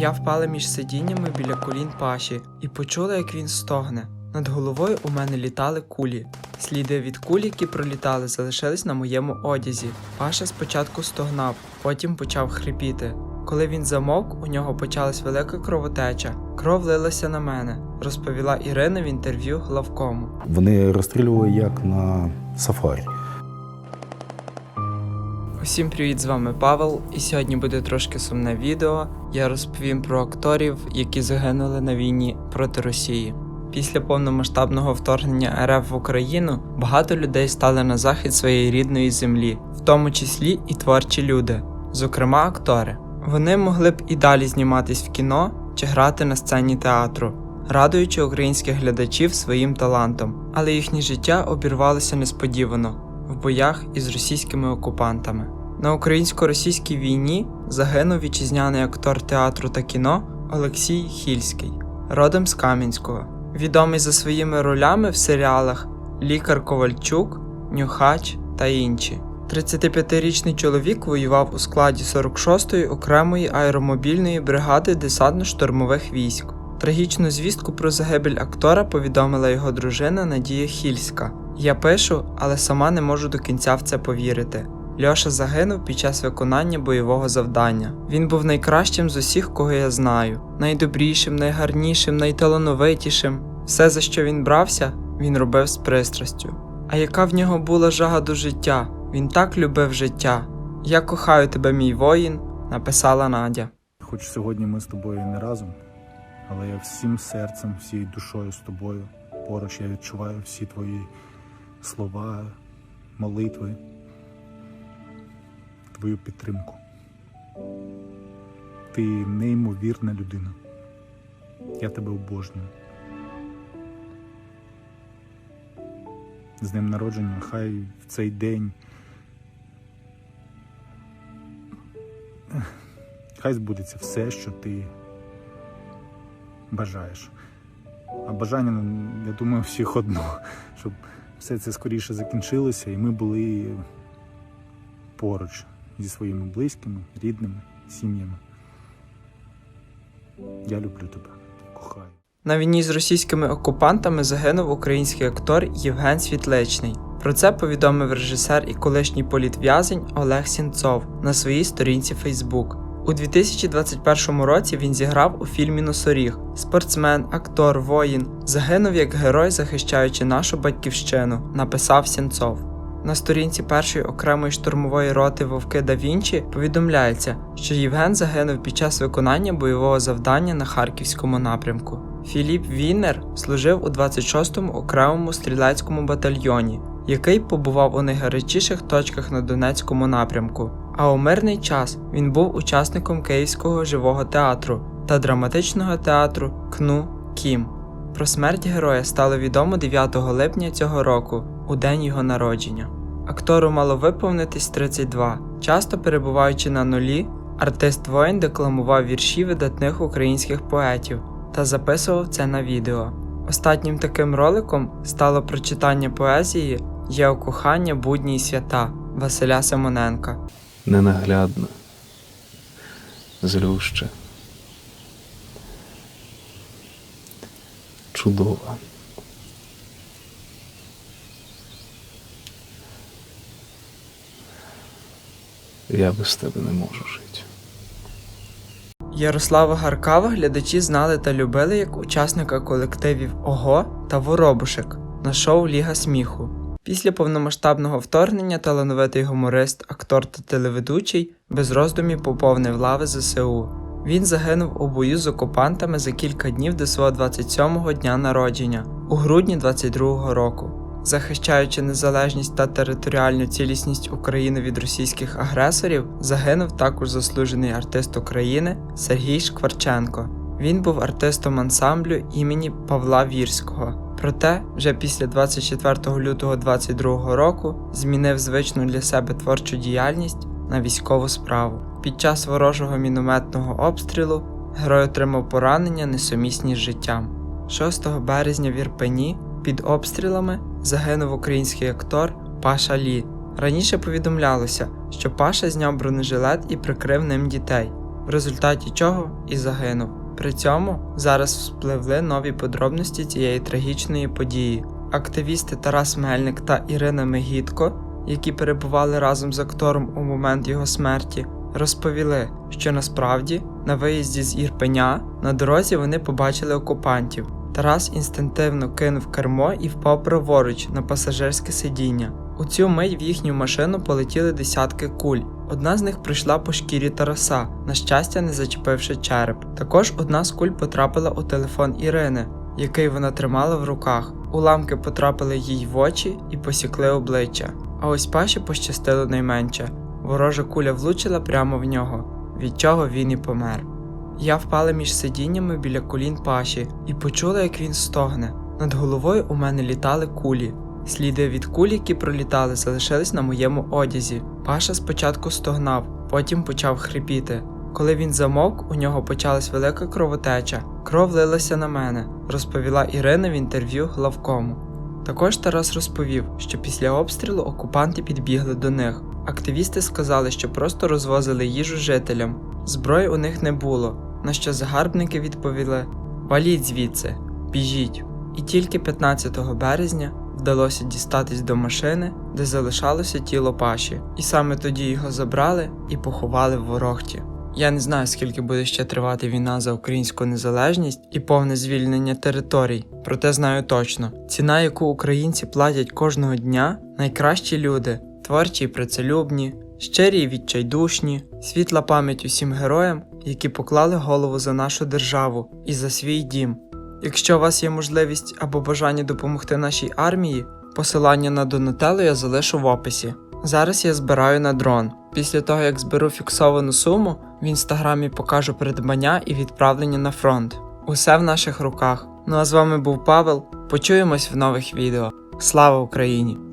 Я впала між сидіннями біля колін Паші і почула, як він стогне. Над головою у мене літали кулі. Сліди від кулі, які пролітали, залишились на моєму одязі. Паша спочатку стогнав, потім почав хрипіти. Коли він замовк, у нього почалась велика кровотеча. Кров лилася на мене, розповіла Ірина в інтерв'ю главкому. Вони розстрілювали як на сафарі. Усім привіт, з вами Павел, і сьогодні буде трошки сумне відео. Я розповім про акторів, які загинули на війні проти Росії. Після повномасштабного вторгнення РФ в Україну багато людей стали на захист своєї рідної землі, в тому числі і творчі люди, зокрема актори. Вони могли б і далі зніматись в кіно чи грати на сцені театру, радуючи українських глядачів своїм талантом, але їхнє життя обірвалося несподівано в боях із російськими окупантами. На українсько-російській війні загинув вітчизняний актор театру та кіно Олексій Хільський, родом з Кам'янського, відомий за своїми ролями в серіалах Лікар Ковальчук, Нюхач та інші. 35-річний чоловік воював у складі 46-ї окремої аеромобільної бригади десантно-штурмових військ. Трагічну звістку про загибель актора повідомила його дружина Надія Хільська. Я пишу, але сама не можу до кінця в це повірити. Льоша загинув під час виконання бойового завдання. Він був найкращим з усіх, кого я знаю, найдобрішим, найгарнішим, найталановитішим. Все, за що він брався, він робив з пристрастю. А яка в нього була жага до життя? Він так любив життя. Я кохаю тебе, мій воїн, написала Надя. Хоч сьогодні ми з тобою не разом, але я всім серцем, всією душою з тобою. Поруч я відчуваю всі твої слова, молитви, твою підтримку. Ти неймовірна людина. Я тебе обожнюю. З днем народження, хай в цей день. Хай збудеться все, що ти бажаєш. А бажання, ну, я думаю, всіх одно, щоб все це скоріше закінчилося, і ми були поруч зі своїми близькими, рідними, сім'ями. Я люблю тебе, кохаю. На війні з російськими окупантами загинув український актор Євген Світличний. Про це повідомив режисер і колишній політв'язень Олег Сінцов на своїй сторінці Фейсбук. У 2021 році він зіграв у фільмі Носоріг. Спортсмен, актор, воїн загинув як герой, захищаючи нашу батьківщину, написав Сінцов. На сторінці першої окремої штурмової роти Вовки да Вінчі повідомляється, що Євген загинув під час виконання бойового завдання на харківському напрямку. Філіп Віннер служив у 26-му окремому стрілецькому батальйоні, який побував у найгарячіших точках на Донецькому напрямку. А у мирний час він був учасником Київського живого театру та драматичного театру КНУ Кім. Про смерть героя стало відомо 9 липня цього року, у день його народження. Актору мало виповнитись 32. Часто перебуваючи на нулі, артист воїн декламував вірші видатних українських поетів та записував це на відео. Останнім таким роликом стало прочитання поезії Є у кохання будні й свята Василя Симоненка. ненаглядна, злюща, чудова. Я без тебе не можу жити. Ярослава Гаркава глядачі знали та любили як учасника колективів Ого та Воробушек на шоу Ліга сміху. Після повномасштабного вторгнення талановитий гуморист, актор та телеведучий без роздумів поповнив лави ЗСУ. Він загинув у бою з окупантами за кілька днів до свого 27-го дня народження у грудні 22-го року. Захищаючи незалежність та територіальну цілісність України від російських агресорів, загинув також заслужений артист України Сергій Шкварченко. Він був артистом ансамблю імені Павла Вірського. Проте, вже після 24 лютого 22 року змінив звичну для себе творчу діяльність на військову справу. Під час ворожого мінометного обстрілу герой отримав поранення несумісні з життям. 6 березня в Ірпені під обстрілами загинув український актор Паша Лі. Раніше повідомлялося, що Паша зняв бронежилет і прикрив ним дітей. в результаті чого і загинув. При цьому зараз вспливли нові подробності цієї трагічної події. Активісти Тарас Мельник та Ірина Мегітко, які перебували разом з актором у момент його смерті, розповіли, що насправді на виїзді з Ірпеня на дорозі вони побачили окупантів. Тарас інстинктивно кинув кермо і впав праворуч на пасажирське сидіння. У цю мить в їхню машину полетіли десятки куль. Одна з них пройшла по шкірі Тараса, на щастя, не зачепивши череп. Також одна з куль потрапила у телефон Ірини, який вона тримала в руках. Уламки потрапили їй в очі і посікли обличчя. А ось Паші пощастило найменше. Ворожа куля влучила прямо в нього, від чого він і помер. Я впала між сидіннями біля колін Паші і почула, як він стогне. Над головою у мене літали кулі. Сліди від куль, які пролітали, залишились на моєму одязі. Паша спочатку стогнав, потім почав хрипіти. Коли він замовк, у нього почалась велика кровотеча. Кров лилася на мене, розповіла Ірина в інтерв'ю главкому. Також Тарас розповів, що після обстрілу окупанти підбігли до них. Активісти сказали, що просто розвозили їжу жителям. Зброї у них не було, на що загарбники відповіли: Валіть звідси, біжіть. І тільки 15 березня вдалося дістатись до машини, де залишалося тіло Паші, і саме тоді його забрали і поховали в Ворохті. Я не знаю, скільки буде ще тривати війна за українську незалежність і повне звільнення територій, проте знаю точно: ціна, яку українці платять кожного дня, найкращі люди, творчі і працелюбні, щирі і відчайдушні, світла пам'ять усім героям, які поклали голову за нашу державу і за свій дім. Якщо у вас є можливість або бажання допомогти нашій армії, посилання на Донателло я залишу в описі. Зараз я збираю на дрон. Після того, як зберу фіксовану суму, в інстаграмі покажу придбання і відправлення на фронт. Усе в наших руках. Ну а з вами був Павел. Почуємось в нових відео. Слава Україні!